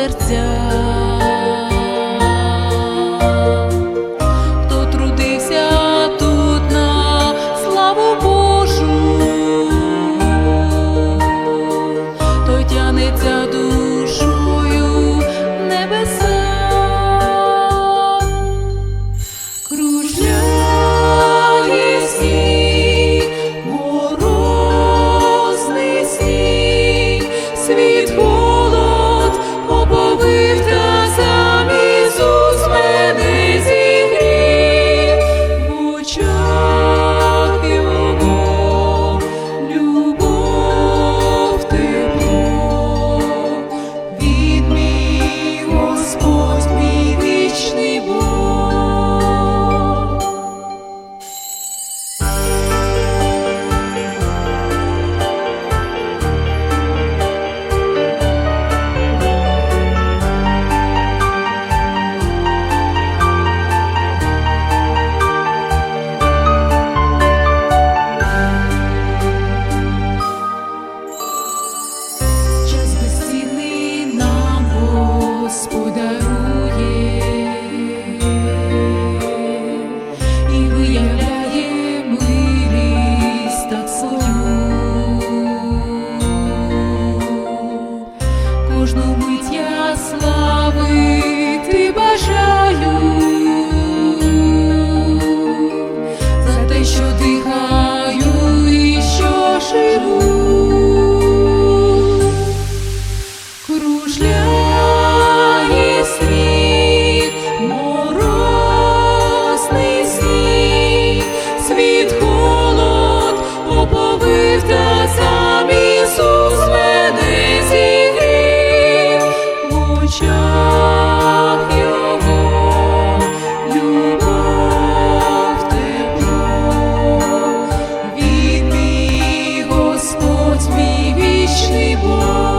серця. очах його Господь, мій вічний Бог.